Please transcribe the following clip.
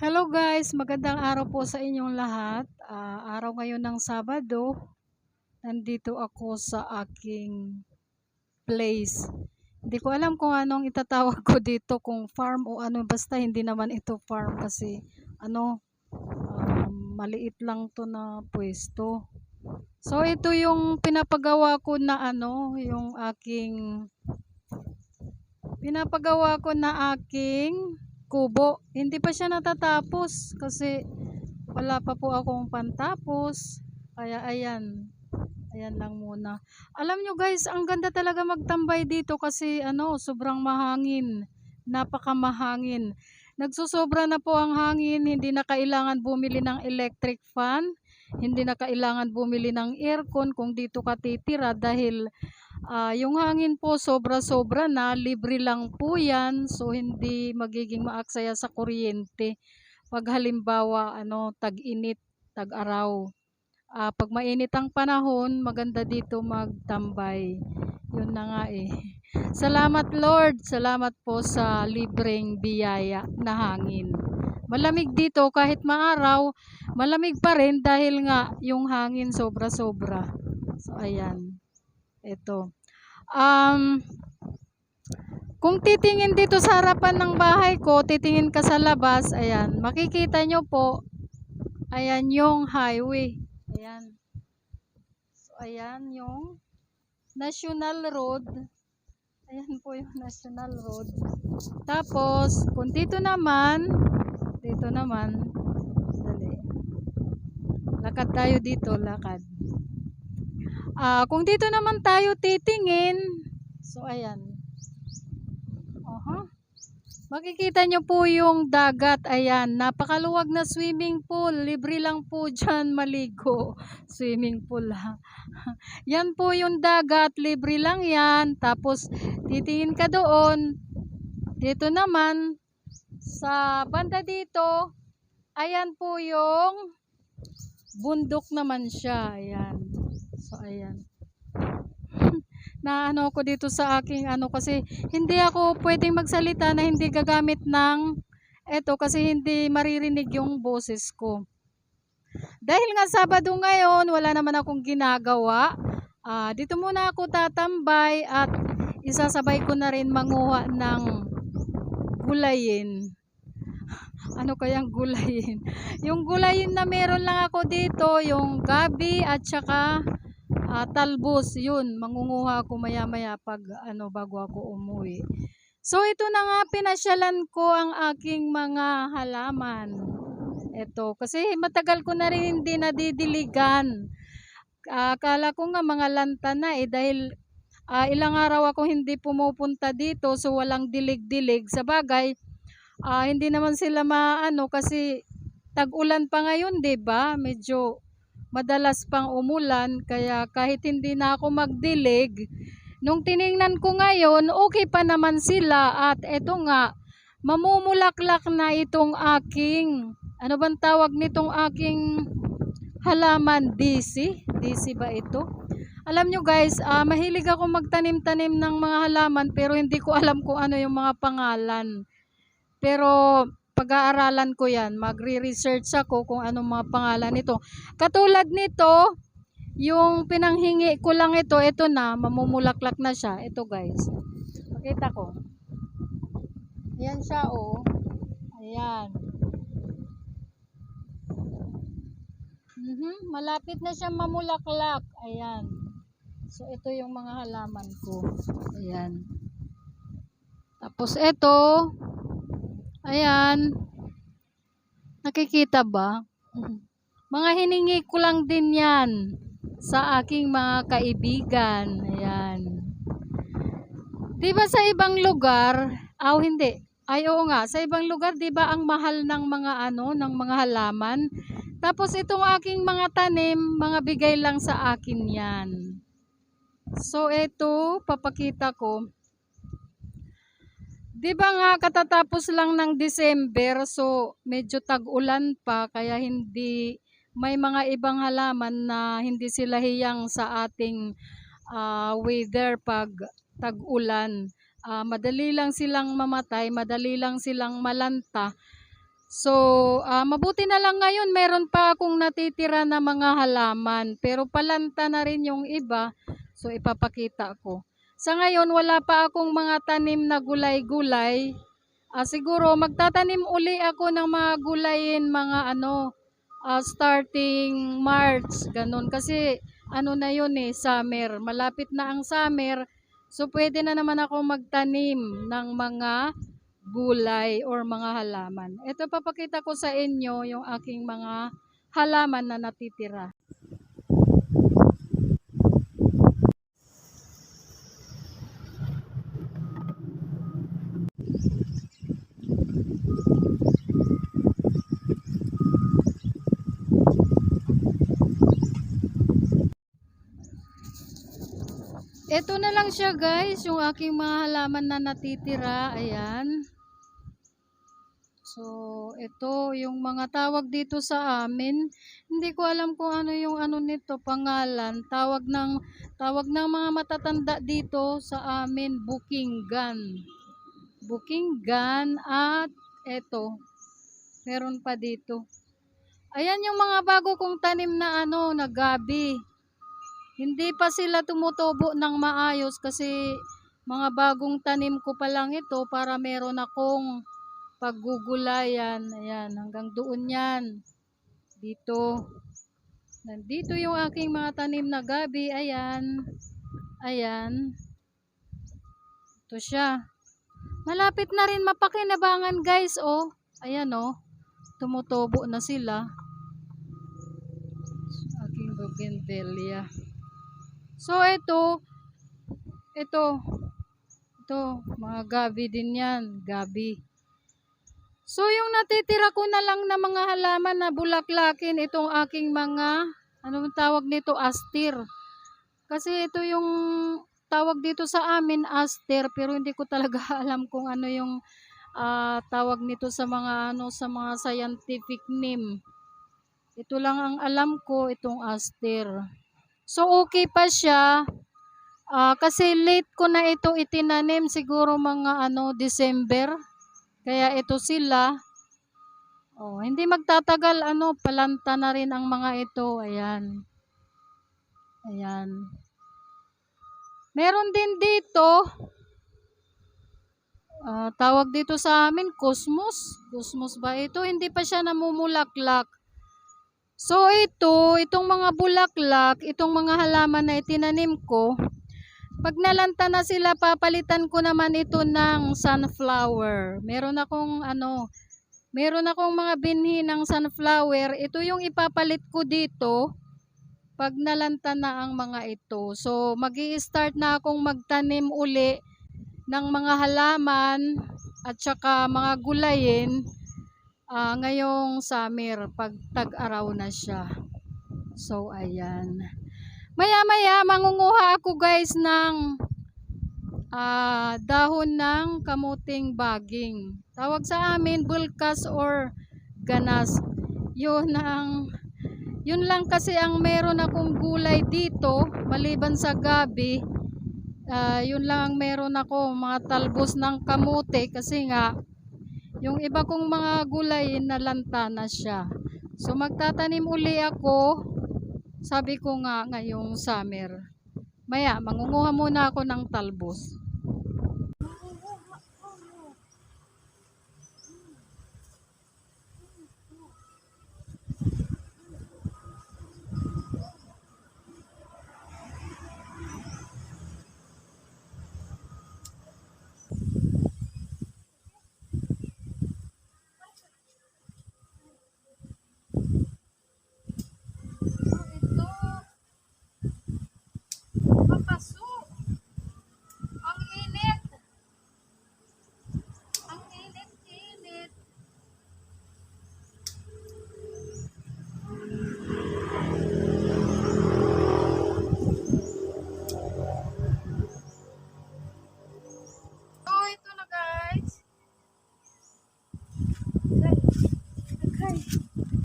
Hello guys, magandang araw po sa inyong lahat. Ah, araw ngayon ng Sabado. Nandito ako sa aking place. Hindi ko alam kung anong itatawag ko dito, kung farm o ano, basta hindi naman ito farm kasi ano, um, maliit lang to na pwesto. So ito yung pinapagawa ko na ano, yung aking pinapagawa ko na aking kubo. Hindi pa siya natatapos kasi wala pa po akong pantapos. Kaya ayan. Ayan lang muna. Alam nyo guys, ang ganda talaga magtambay dito kasi ano, sobrang mahangin. Napakamahangin. Nagsusobra na po ang hangin, hindi na kailangan bumili ng electric fan, hindi na kailangan bumili ng aircon kung dito ka titira dahil Ah, yung hangin po sobra-sobra na, libre lang po yan. So hindi magiging maaksaya sa kuryente. Pag halimbawa ano, tag-init, tag-araw. Ah, pag mainit ang panahon, maganda dito magtambay. Yun na nga eh. Salamat Lord, salamat po sa libreng biyaya na hangin. Malamig dito kahit maaraw, malamig pa rin dahil nga yung hangin sobra-sobra. So ayan. Ito. Um, kung titingin dito sa harapan ng bahay ko, titingin ka sa labas, ayan, makikita nyo po, ayan yung highway. Ayan. So, ayan yung National Road. Ayan po yung National Road. Tapos, kung dito naman, dito naman, dali. Lakad tayo dito, lakad. Ah, kung dito naman tayo titingin, so ayan. Aha. Makikita nyo po yung dagat. Ayan, napakaluwag na swimming pool. Libre lang po dyan maligo. Swimming pool ha. yan po yung dagat. Libre lang yan. Tapos, titingin ka doon. Dito naman, sa banda dito, ayan po yung bundok naman siya. Ayan. So, ayan. na ano ko dito sa aking ano kasi hindi ako pwedeng magsalita na hindi gagamit ng eto kasi hindi maririnig yung boses ko. Dahil nga Sabado ngayon, wala naman akong ginagawa. Ah, dito muna ako tatambay at isasabay ko na rin manguha ng gulayin. Ano kayang gulayin? Yung gulayin na meron lang ako dito, yung gabi at saka ah, talbos, yun, mangunguha ako maya-maya pag ano bago ako umuwi. So ito na nga pinasyalan ko ang aking mga halaman. Ito, kasi matagal ko na rin hindi nadidiligan. Ah, Akala ko nga mga lanta na eh dahil ah, ilang araw ako hindi pumupunta dito so walang dilig-dilig. Sa bagay, ah, hindi naman sila maano kasi tag-ulan pa ngayon, 'di ba? Medyo madalas pang umulan kaya kahit hindi na ako magdilig nung tiningnan ko ngayon okay pa naman sila at eto nga mamumulaklak na itong aking ano bang tawag nitong aking halaman? DC DC ba ito? Alam nyo guys ah, mahilig ako magtanim-tanim ng mga halaman pero hindi ko alam kung ano yung mga pangalan. Pero pag-aaralan ko yan. Magre-research ako kung anong mga pangalan nito. Katulad nito, yung pinanghingi ko lang ito, ito na, mamumulaklak na siya. Ito guys. Pakita ko. Ayan siya oh. Ayan. Mhm, malapit na siya mamulaklak. Ayan. So ito yung mga halaman ko. Ayan. Tapos ito, Ayan. Nakikita ba? Mga hiningi ko lang din yan sa aking mga kaibigan. Ayan. Di ba sa ibang lugar, aw hindi, ay oo nga, sa ibang lugar, di ba ang mahal ng mga ano, ng mga halaman? Tapos itong aking mga tanim, mga bigay lang sa akin yan. So ito, papakita ko. Di ba nga katatapos lang ng December, so medyo tag-ulan pa, kaya hindi, may mga ibang halaman na hindi sila hiyang sa ating ah, weather pag tag-ulan. Ah, madali lang silang mamatay, madali lang silang malanta. So, ah, mabuti na lang ngayon meron pa akong natitira na mga halaman. Pero palanta na rin yung iba. So, ipapakita ko. Sa ngayon, wala pa akong mga tanim na gulay-gulay. Ah, siguro, magtatanim uli ako ng mga gulayin, mga ano, ah, starting March, ganun. Kasi, ano na yun eh, summer. Malapit na ang summer. So, pwede na naman ako magtanim ng mga gulay or mga halaman. Ito papakita ko sa inyo yung aking mga halaman na natitira. Ito na lang siya guys, yung aking mga halaman na natitira. Ayan. So, ito yung mga tawag dito sa amin. Hindi ko alam kung ano yung ano nito, pangalan. Tawag ng tawag ng mga matatanda dito sa amin. Booking gun at ito. Meron pa dito. Ayan yung mga bago kong tanim na ano, na gabi. Hindi pa sila tumutubo ng maayos kasi mga bagong tanim ko pa lang ito para meron akong paggugulayan. Ayan, hanggang doon yan. Dito. Nandito yung aking mga tanim na gabi. Ayan. Ayan. Ito siya. Malapit na rin mapakinabangan guys, oh. Ayan, oh. Tumutubo na sila. Aking bougainvillea. So, ito, ito, ito, mga gabi din yan, gabi. So, yung natitira ko na lang na mga halaman na bulaklakin, itong aking mga, ano tawag nito, astir. Kasi ito yung tawag dito sa amin, aster, pero hindi ko talaga alam kung ano yung ah, tawag nito sa mga, ano, sa mga scientific name. Ito lang ang alam ko, itong aster. So, okay pa siya. Ah, kasi late ko na ito itinanim. Siguro mga ano, December. Kaya ito sila. Oh, hindi magtatagal ano, palanta na rin ang mga ito. Ayan. Ayan. Meron din dito. ah, tawag dito sa amin, Cosmos. Cosmos ba ito? Hindi pa siya namumulaklak. So ito, itong mga bulaklak, itong mga halaman na itinanim ko, pag nalanta na sila, papalitan ko naman ito ng sunflower. Meron akong ano, meron akong mga binhi ng sunflower. Ito yung ipapalit ko dito pag nalanta na ang mga ito. So, mag start na akong magtanim uli ng mga halaman at saka mga gulayin ah, ngayong summer pag tag-araw na siya. So, ayan. Maya-maya, mangunguha ako guys ng ah, dahon ng kamuting baging. Tawag sa amin, bulkas or ganas. Yun ang yun lang kasi ang meron akong gulay dito, maliban sa gabi. ah, yun lang ang meron ako, mga talbos ng kamote kasi nga yung iba kong mga gulay nalanta na siya. So magtatanim uli ako, sabi ko nga ngayong summer. Maya, mangunguha muna ako ng talbos.